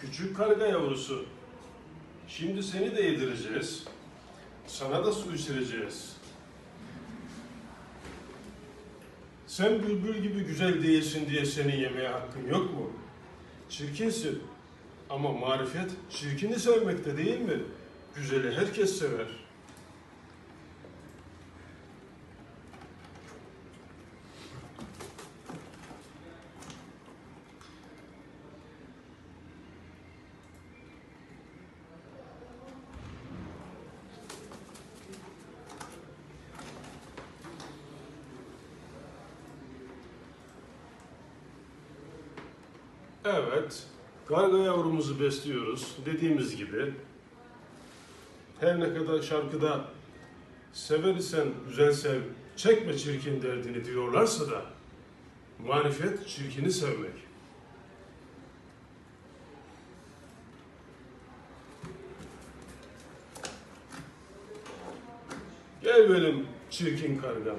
Küçük karga yavrusu. Şimdi seni de yedireceğiz. Sana da su içireceğiz. Sen bülbül gibi güzel değilsin diye seni yemeye hakkın yok mu? Çirkinsin. Ama marifet çirkini sevmekte değil mi? Güzeli herkes sever. Evet, karga yavrumuzu besliyoruz dediğimiz gibi. Her ne kadar şarkıda sever isen güzel sev, çekme çirkin derdini diyorlarsa da marifet çirkini sevmek. Gel benim çirkin kargam.